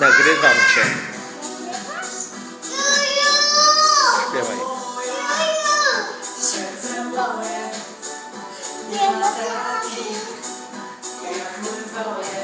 Nagrywam cię. Śpiewaj. Nie ma takiej, jak my.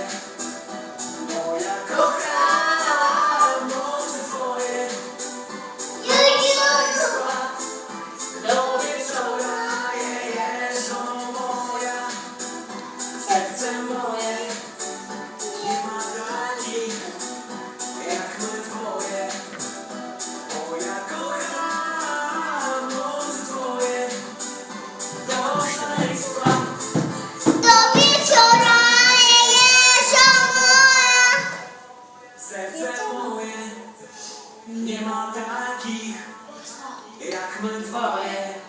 Jak on dwoje